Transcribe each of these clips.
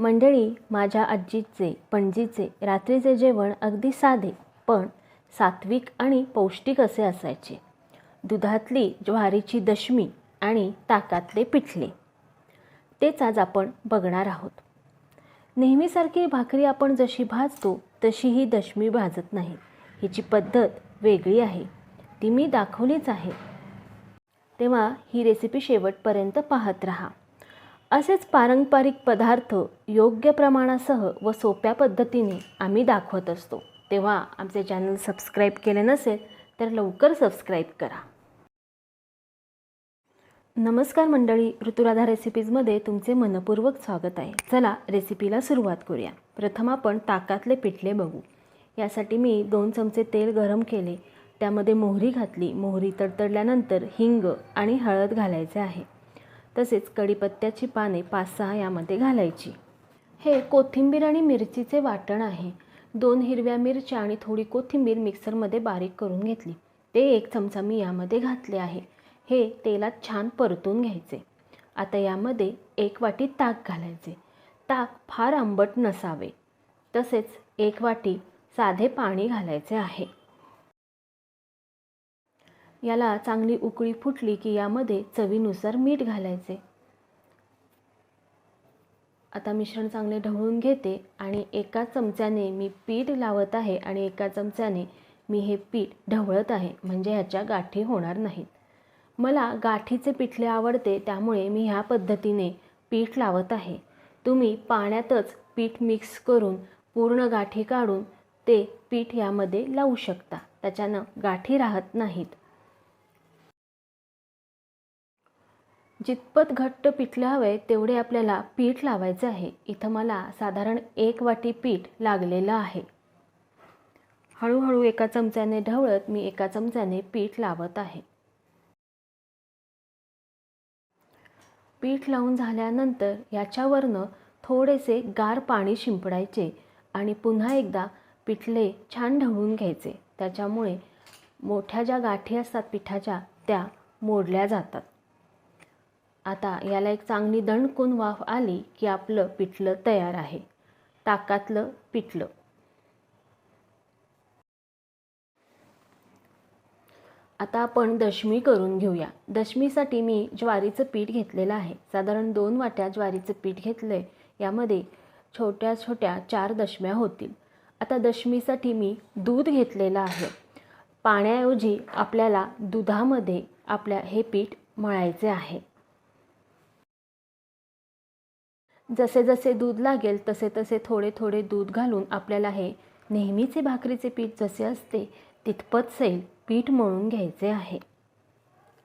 मंडळी माझ्या आजीचे पणजीचे रात्रीचे जेवण अगदी साधे पण सात्विक आणि पौष्टिक असे असायचे. दुधातली ज्वारीची दशमी आणि ताकातले पिठले. तेच आज आपण बघणार आहोत. नेहमीसारखी भाकरी आपण जशी भाजतो तशी ही दशमी भाजत नाही. हिची पद्धत वेगळी आहे. ती मी दाखवलीच आहे. तेव्हा ही रेसिपी शेवटपर्यंत पाहत राहा. असेच पारंपरिक पदार्थ योग्य प्रमाणासह व सोप्या पद्धतीने आम्ही दाखवत असतो. तेव्हा आमचे चॅनल सबस्क्राईब केले नसेल तर लवकर सबस्क्राईब करा. नमस्कार मंडळी ऋतुराधा रेसिपीजमध्ये तुमचे मनपूर्वक स्वागत आहे. चला रेसिपीला सुरुवात करूया. प्रथम आपण ताकातले पिठले बघू. यासाठी मी दोन चमचे तेल गरम केले. त्यामध्ये मोहरी घातली. मोहरी तडतडल्यानंतर हिंग आणि हळद घालायचे आहे. तसेच कढीपत्त्याची पाने पाच सहा यामध्ये घालायची. हे कोथिंबीर आणि मिरचीचे वाटण आहे. दोन हिरव्या मिरच्या आणि थोडी कोथिंबीर मिक्सरमध्ये बारीक करून घेतली. ते एक चमचा मी यामध्ये घातले आहे. हे तेलात छान परतून घ्यायचे. आता यामध्ये एक वाटी ताक घालायचे. ताक फार आंबट नसावे. तसेच एक वाटी साधे पाणी घालायचे आहे. याला चांगली उकळी फुटली की यामध्ये चवीनुसार मीठ घालायचे. आता मिश्रण चांगले ढवळून घेते आणि एका चमच्याने मी पीठ लावत आहे आणि एका चमच्याने मी हे पीठ ढवळत आहे म्हणजे ह्याच्या गाठी होणार नाहीत. मला गाठीचे पिठले आवडते त्यामुळे मी ह्या पद्धतीने पीठ लावत आहे. तुम्ही पाण्यातच पीठ मिक्स करून पूर्ण गाठी काढून ते पीठ यामध्ये लावू शकता त्याच्यानं गाठी राहत नाहीत. जितपत घट्ट पिठले हवे तेवढे आपल्याला पीठ लावायचे आहे. इथं मला साधारण एक वाटी पीठ लागलेलं आहे. हळूहळू एका चमच्याने ढवळत मी एका चमच्याने पीठ लावत आहे. पीठ लावून झाल्यानंतर याच्यावरनं थोडेसे गार पाणी शिंपडायचे आणि पुन्हा एकदा पिठले छान ढवळून घ्यायचे. त्याच्यामुळे मोठ्या ज्या गाठी असतात पिठाच्या त्या मोडल्या जातात. आता याला एक चांगली दणकून वाफ आली की आपलं पिठलं तयार आहे. ताकातलं पिठलं. आता आपण दशमी करून घेऊया. दशमीसाठी मी ज्वारीचं पीठ घेतलेलं आहे. साधारण दोन वाट्या ज्वारीचं पीठ घेतलं आहे यामध्ये छोट्या छोट्या चार दशम्या होतील. आता दशमीसाठी मी दूध घेतलेलं आहे. पाण्याऐवजी आपल्याला दुधामध्ये आपल्या हे पीठ मळायचे आहे. जसे जसे दूध लागेल तसे तसे थोडे थोडे दूध घालून आपल्याला हे नेहमीचे भाकरीचे पीठ जसे असते तितपत सैल पीठ मळून घ्यायचे आहे.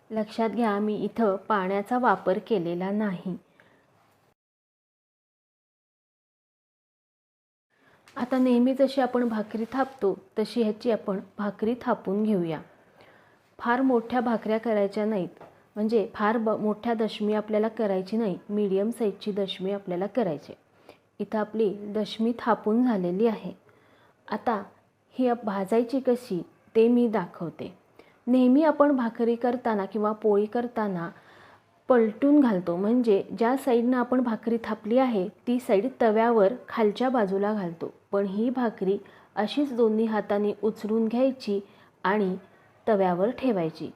लक्षात घ्या मी इथं पाण्याचा वापर केलेला नाही. आता नेहमी जशी आपण भाकरी थापतो तशी ह्याची आपण भाकरी थापून घेऊया. फार मोठ्या भाकऱ्या करायच्या नाहीत. म्हणजे फार ब मोठ्या दशमी आपल्याला करायची नाही मीडियम साईजची दशमी आपल्याला करायची इथं आपली दशमी थापून झालेली आहे. आता ही भाजायची कशी ते मी दाखवते. नेहमी आपण भाकरी करताना किंवा पोळी करताना पलटून घालतो. म्हणजे ज्या साईडनं आपण भाकरी थापली आहे ती साईड तव्यावर खालच्या बाजूला घालतो. पण ही भाकरी अशीच दोन्ही हाताने उचलून घ्यायची आणि तव्यावर ठेवायची.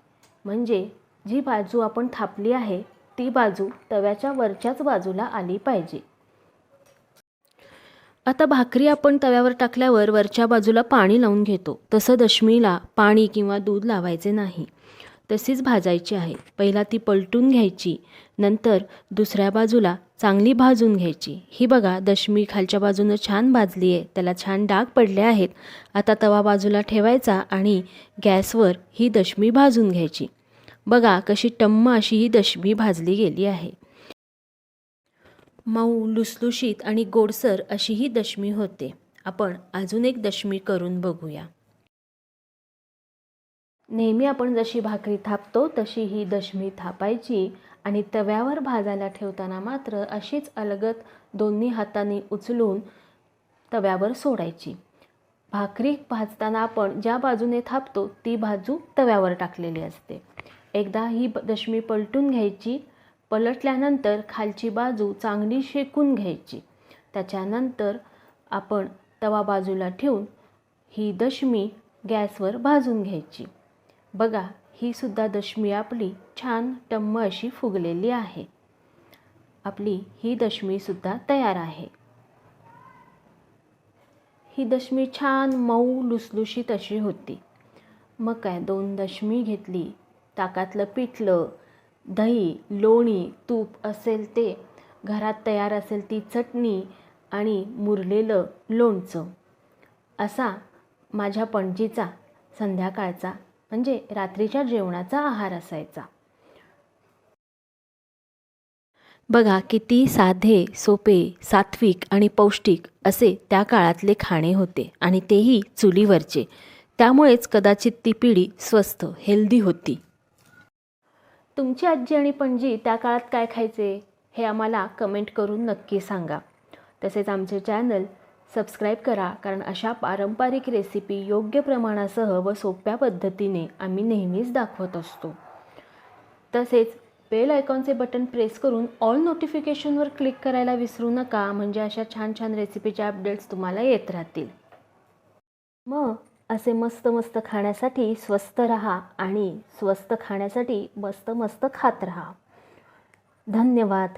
म्हणजे जी बाजू आपण थापली आहे ती बाजू तव्याच्या वरच्याच बाजूला आली पाहिजे. आता भाकरी आपण तव्यावर टाकल्यावर वरच्या बाजूला पाणी लावून घेतो. तसं दशमीला पाणी किंवा दूध लावायचे नाही. तशीच भाजायची आहे. पहिला ती पलटून घ्यायची नंतर दुसऱ्या बाजूला चांगली भाजून घ्यायची. ही बघा दशमी खालच्या बाजूनं छान भाजली आहे त्याला छान डाग पडले आहेत. आता तवा बाजूला ठेवायचा आणि गॅसवर ही दशमी भाजून घ्यायची. बघा कशी टम्म अशी ही दशमी भाजली गेली आहे. मऊ लुसलुशीत आणि गोडसर अशी ही दशमी होते. आपण अजून एक दशमी करून बघूया. नेहमी आपण जशी भाकरी थापतो तशी ही दशमी थापायची आणि तव्यावर भाजायला ठेवताना मात्र अशीच अलगत दोन्ही हातांनी उचलून तव्यावर सोडायची. भाकरी भाजताना आपण ज्या बाजूने थापतो ती बाजू तव्यावर टाकलेली असते. एकदा ही दशमी पलटून घ्यायची पलटल्यानंतर खालची बाजू चांगली शेकून घ्यायची. त्याच्यानंतर आपण तवा बाजूला ठेवून ही दशमी गॅसवर भाजून घ्यायची. बघा ही सुद्धा दशमी आपली छान टम्म अशी फुगलेली आहे. आपली ही दशमीसुद्धा तयार आहे. ही दशमी छान मऊ लुसलुशीत अशी होती. मग काय दोन दशमी घेतली. ताकातलं पिठलं दही लोणी तूप असेल ते घरात तयार असेल ती चटणी आणि मुरलेलं लोणचं. असा माझ्या पणजीचा संध्याकाळचा म्हणजे रात्रीच्या जेवणाचा आहार असायचा. बघा किती साधे सोपे सात्विक आणि पौष्टिक असे त्या काळातले खाणे होते आणि तेही चुलीवरचे. त्यामुळेच कदाचित ती पिढी स्वस्त हेल्दी होती. तुमची आजी आणि पणजी त्या काळात काय खायचे हे आम्हाला कमेंट करून नक्की सांगा. तसेच आमचे चॅनल सबस्क्राईब करा कारण अशा पारंपरिक रेसिपी योग्य प्रमाणासह व सोप्या पद्धतीने आम्ही नेहमीच दाखवत असतो. तसेच बेल आयकॉनचे बटन प्रेस करून ऑल नोटिफिकेशनवर क्लिक करायला विसरू नका म्हणजे अशा छान छान रेसिपीचे अपडेट्स तुम्हाला येत राहतील. मग असे मस्त मस्त खाण्यासाठी स्वस्त रहा आणि स्वस्त खाण्यासाठी मस्त मस्त खात रहा. धन्यवाद.